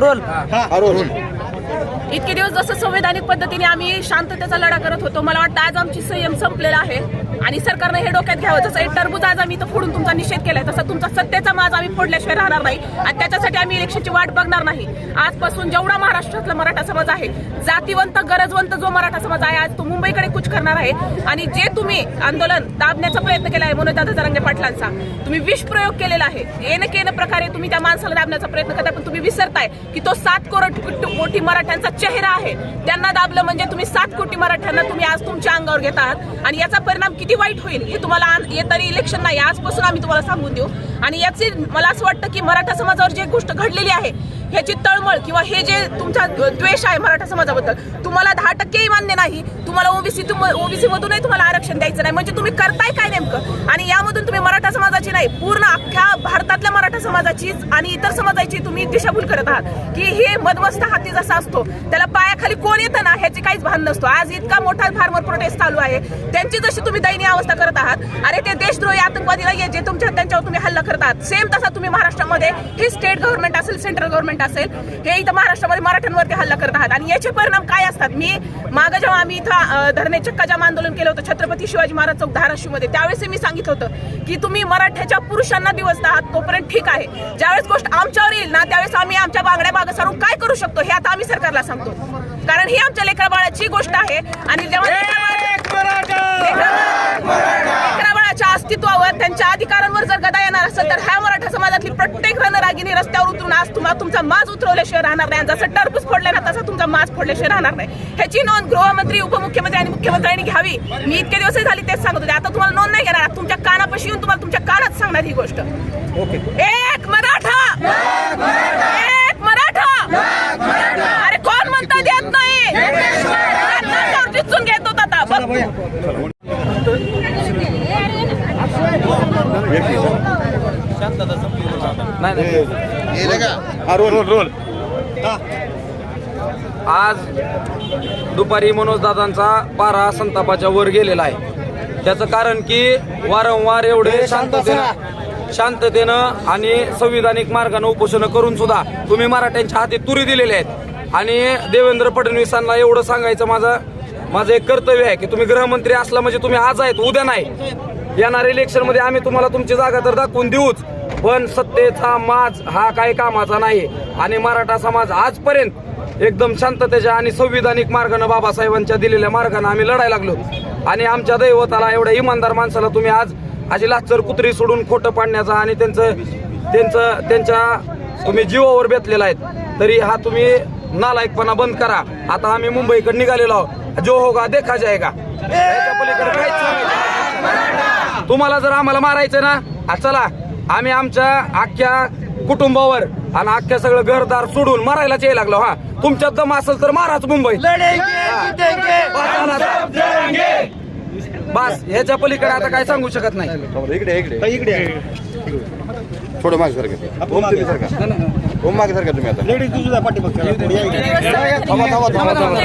Role. इतके दिवस जसं संवैधानिक पद्धतीने आम्ही शांततेचा लढा करत होतो मला वाटतं आज आमची संयम संपलेला आहे. आणि सरकारनं हे डोक्यात घ्यावं. जसं एक टरबूज आज आम्ही इथं फोडून तुमचा निषेध केलाय तसं तुमचा सत्तेचा माज आम्ही फोडल्याशिवाय राहणार नाही. आणि त्याच्यासाठी आम्ही इलेक्शनची वाट बघणार नाही. आजपासून जेवढा महाराष्ट्रातला मराठा समाज आहे जातीवंत गरजवंत जो मराठा समाज आहे आज तो मुंबईकडे कुछ करणार आहे. आणि जे तुम्ही आंदोलन दाबण्याचा प्रयत्न केला आहे मनोजदादा जरांगे पाटलांचा तुम्ही विष प्रयोग केलेला आहे. येणं केनं प्रकारे तुम्ही त्या माणसाला दाबण्याचा प्रयत्न करताय पण तुम्ही विसरताय की तो सात करोड कोटी मराठ्यांचा चेहरा आहे. त्यांना दाबलं म्हणजे तुम्ही सात कोटी मराठ्यांना तुम्ही आज तुमच्या अंगावर घेतात आहात. आणि याचा परिणाम किती वाईट होईल हे तुम्हाला आन- येणारी इलेक्शन नाही आजपासून आम्ही तुम्हाला सांगून देऊ. आणि याचे मला असं वाटतं की मराठा समाजावर जी गोष्ट घडलेली आहे ह्याची तळमळ किंवा हे जे तुमचा द्वेष आहे मराठा समाजाबद्दल तुम्हाला दहा टक्केही मान्य नाही. तुम्हाला ओबीसी ओबीसी मधूनही तुम्हाला आरक्षण द्यायचं नाही. म्हणजे तुम्ही करताय काय नेमकं? आणि यामधून तुम्ही मराठा समाजाची नाही पूर्ण अख्ख्या भारतातल्या मराठा समाजाची आणि इतर समाजाची तुम्ही दिशाभूल करत आहात. की हे मदमस्त हाती जसा असतो त्याला पायाखाली कोण येतं ना हे काहीच भान नसतो. आज इतका मोठा फार्मर प्रोटेस्ट चालू आहे. त्यांची जशी तुम्ही दयनीय अवस्था करत आहात अरे ते देशद्रोही आतंकवादी नाहीये जे तुमच्या त्यांच्यावर तुम्ही हल्ला करतात सेम तसा तुम्ही महाराष्ट्रामध्ये हे स्टेट गव्हर्नमेंट असेल सेंट्रल गव्हर्नमेंट असेल हे इथं महाराष्ट्रामध्ये मराठ्यांवरती हल्ला करत आहात. आणि याचे परिणाम काय असतात? मी मागं जेव्हा आम्ही इथं धरणे चक्का जाम आंदोलन केलं होतं छत्रपती शिवाजी महाराज चौक धाराशिवमध्ये त्यावेळेस मी सांगितलं होतं की तुम्ही मराठ्याच्या पुरुषांना दिवस आहात तोपर्यंत ठीक आहे. ज्यावेळेस गोष्ट आमच्यावर येईल ना त्यावेळेस आम्ही आमच्या बांगड्या मागं सारून काय करू शकतो हे आता आम्ही सरकारला सांगतो. कारण ही आमच्या लेकरा बाळाची गोष्ट आहे. आणि जेव्हा लेकरा बाळाच्या अस्तित्वावर त्यांच्या अधिकारांवर जर गदा येणार असेल तर ह्या मराठा समाजातली प्रत्येक रणरागिनी रस्त्यावर उतरून आज तुम्हाला तुमचा माज उतरवल्याशिवाय राहणार नाही. जसं टरबूज फोडलं ना तसा तुमचा माज फोडल्याशिवाय राहणार नाही. ह्याची नोंद गृहमंत्री उपमुख्यमंत्री आणि मुख्यमंत्र्यांनी घ्यावी. मी इतके दिवस झाली तेच सांगत होते. आता तुम्हाला नोंद नाही घेणार. तुमच्या कानापाशी येऊन तुम्हाला तुमच्या कानात सांगणार ही गोष्ट. एक मराठा एक मराठा अरे कोण म्हणता येत नाही नाकावर चिचून घेतो आता बघ आज दुपारी मनोजदादांचा पारा संतापाच्या वर गेलेला आहे. त्याचं कारण की वारंवार एवढे शांततेनं शांततेनं आणि संविधानिक मार्गाने उपोषण करून सुद्धा तुम्ही मराठ्यांच्या हाती तुरी दिलेले आहेत. आणि देवेंद्र फडणवीसांना एवढं सांगायचं माझं माझं एक कर्तव्य आहे की तुम्ही गृहमंत्री असला म्हणजे तुम्ही आज आहेत उद्या नाही. येणाऱ्या इलेक्शनमध्ये आम्ही तुम्हाला तुमची जागा तर दाखवून देऊच. पण सत्तेचा माज हा काही कामाचा नाही. आणि मराठा समाज आजपर्यंत एकदम शांततेच्या आणि संविधानिक मार्गानं बाबासाहेबांच्या दिलेल्या मार्गानं आम्ही लढायला लागलो. आणि आमच्या दैवताला एवढ्या इमानदार माणसाला तुम्ही आज अशी लाचर कुत्री सोडून खोटं पाडण्याचा आणि त्यांचं त्यांचं त्यांच्या तुम्ही जीवावर बेतलेला आहेत. तरी हा तुम्ही नालायकपणा बंद करा. आता आम्ही मुंबईकडे निघालेलो आहोत. जो होगा देखा जाएगा। पलीकडे काहीच तुम्हाला जर आम्हाला मारायचं ना आ, चला आम्ही आमच्या अख्ख्या कुटुंबावर आणि अख्ख्या सगळं घरदार सोडून मारायलाच यायला लागलो हा. तुमच्यात दम असेल तर माराच मुंबई. बस ह्याच्या पलीकडे आता काय सांगू शकत नाही. इकडे इकडे. इकडे थोडं मागे सारखं ओम तुम्ही सारखा ओम मागे सारखा तुम्ही आता. लेडीज तुझ्या थांबा थांबा थांबा थांबा.